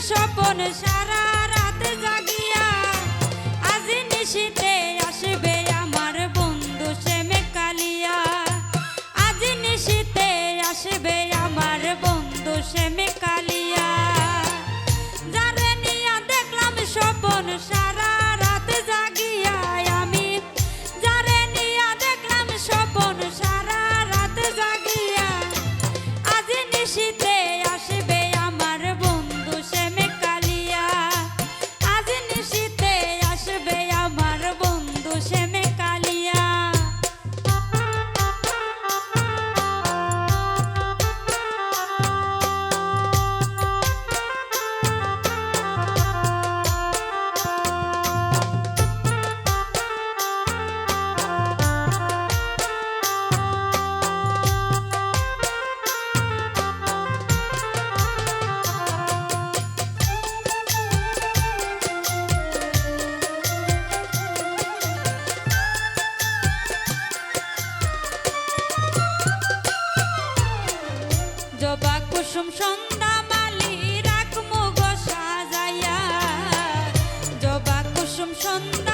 স্বপন সারা রাত জাগিয়া আজ নিশিতে জবা কুসুম সন্ধ্যা মালি রাখমো গো সাজাইয়া। জবা কুসুম সন্ধ্যা